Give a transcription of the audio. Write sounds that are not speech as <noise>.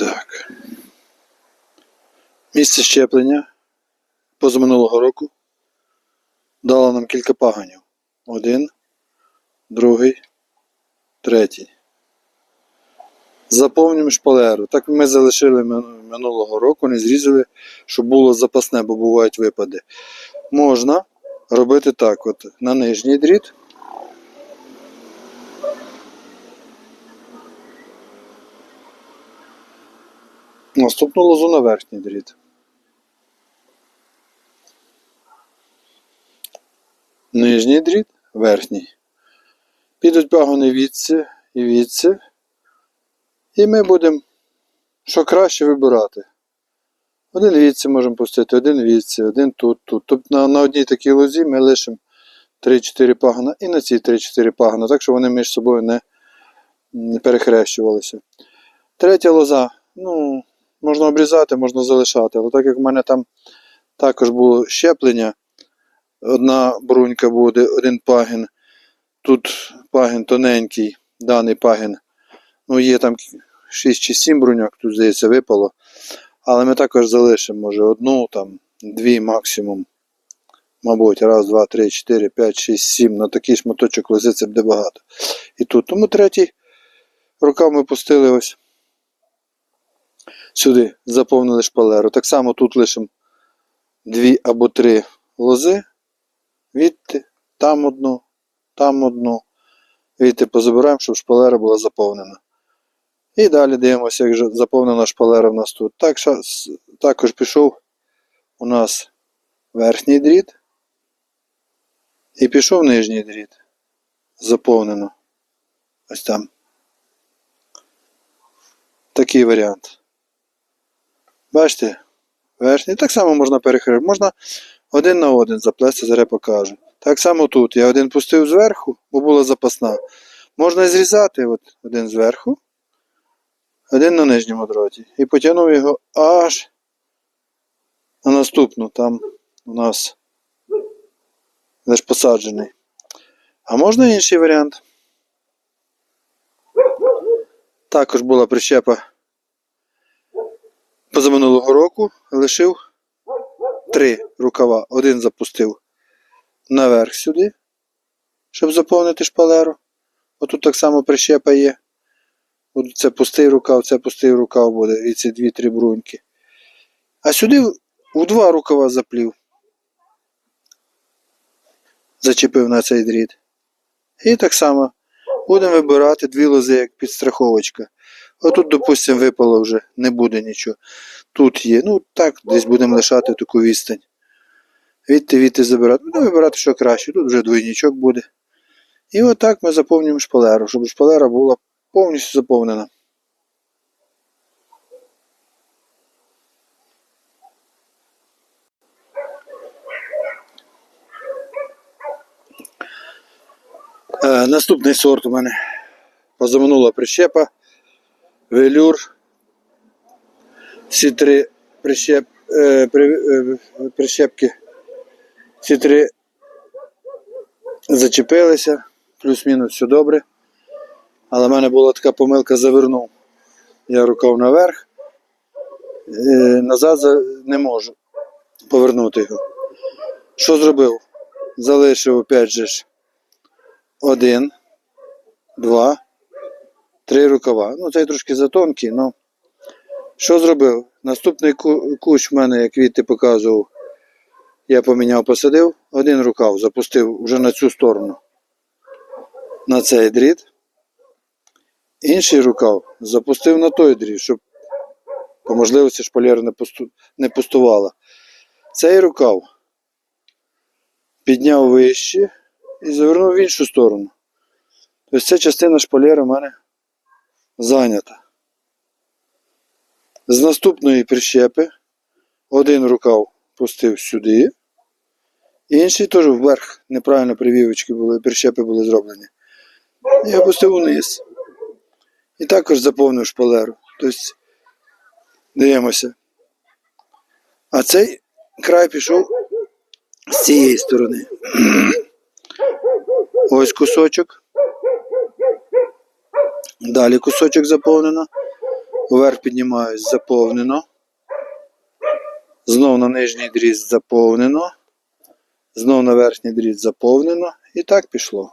Так. Місце щеплення позаминулого року дало нам кілька паганів. Один, другий, третій. Заповнюємо шпалеру. Так ми залишили минулого року, не зрізали, щоб було запасне, бо бувають випади. Можна робити так: от на нижній дріт. Наступну лозу на верхній дріт. Нижній дріт, верхній. Підуть пагони відси і відси. І ми будемо що краще вибирати. Один відси можемо пустити, один відси, один тут, тут. Тобто на, на одній такій лозі ми лишимо 3-4 пагона і на цій 3-4 пагона, так щоб вони між собою не, не перехрещувалися. Третя лоза, ну, можна обрізати, можна залишати. Але так як в мене там також було щеплення, одна брунька буде, один пагін. Тут пагін тоненький, даний пагін. Ну, є там 6 чи 7 бруньок, тут, здається, випало. Але ми також залишимо, може, одну, там, дві максимум. Мабуть, раз, два, три, чотири, п'ять, шість, сім. На такий шматочок лози це буде багато. І тут. Тому третій рукав ми пустили ось сюди, заповнили шпалеру. Так само тут лишимо дві або три лози. Відти, там одну, там одну. Відти позабираємо, щоб шпалера була заповнена. І далі дивимося, як же заповнена шпалера в нас тут. Так, також пішов у нас верхній дріт. І пішов нижній дріт. Заповнено. Ось там. Такий варіант. Бачите? Верхній. Так само можна перехрити. Можна один на один заплести, зараз покажу. Так само тут. Я один пустив зверху, бо була запасна. Можна зрізати от один зверху, один на нижньому дроті. І потягнув його аж на наступну. Там у нас лише посаджений. А можна інший варіант. Також була прищепа позаминулого року, лишив три рукава. Один запустив наверх сюди, щоб заповнити шпалеру. Отут так само прищепа є. От це пустий рукав, це пустий рукав буде, і ці дві-три бруньки. А сюди у два рукава заплів. Зачепив на цей дріт. І так само будемо вибирати дві лози як підстраховочка. Отут, допустимо, випало вже, не буде нічого. Тут є. Ну так, десь будемо лишати таку відстань. Відти, відти забирати. Будемо вибирати, що краще. Тут вже двойничок буде. І отак ми заповнюємо шпалеру, щоб шпалера була повністю заповнена. Е, наступний сорт у мене позаминула прищепа, велюр. Всі три прищеп, е, при, е, прищепки, всі три зачепилися, плюс-мінус все добре. Але в мене була така помилка, завернув. Я рукав наверх, е, назад не можу повернути його. Що зробив? Залишив опять же ж один, два, три рукава. Ну, цей трошки затонкий, але що зробив? Наступний ку- кущ в мене, як Вітти показував, я поміняв, посадив, один рукав запустив вже на цю сторону, на цей дріт. Інший рукав запустив на той дріт, щоб по можливості шпалера не, пусту, не пустувала. Цей рукав підняв вище і завернув в іншу сторону. Тобто ця частина шпалери в мене зайнята. З наступної прищепи один рукав пустив сюди, інший теж вверх. Неправильно привівочки були, прищепи були зроблені. І опустив униз. І також заповнив шпалеру. Тобто, дивимося. А цей край пішов з цієї сторони. <clears throat> Ось кусочок. Далі кусочок заповнено. Вверх піднімаюсь, заповнено. Знов на нижній дріз заповнено. Знов на верхній дріз заповнено. І так пішло.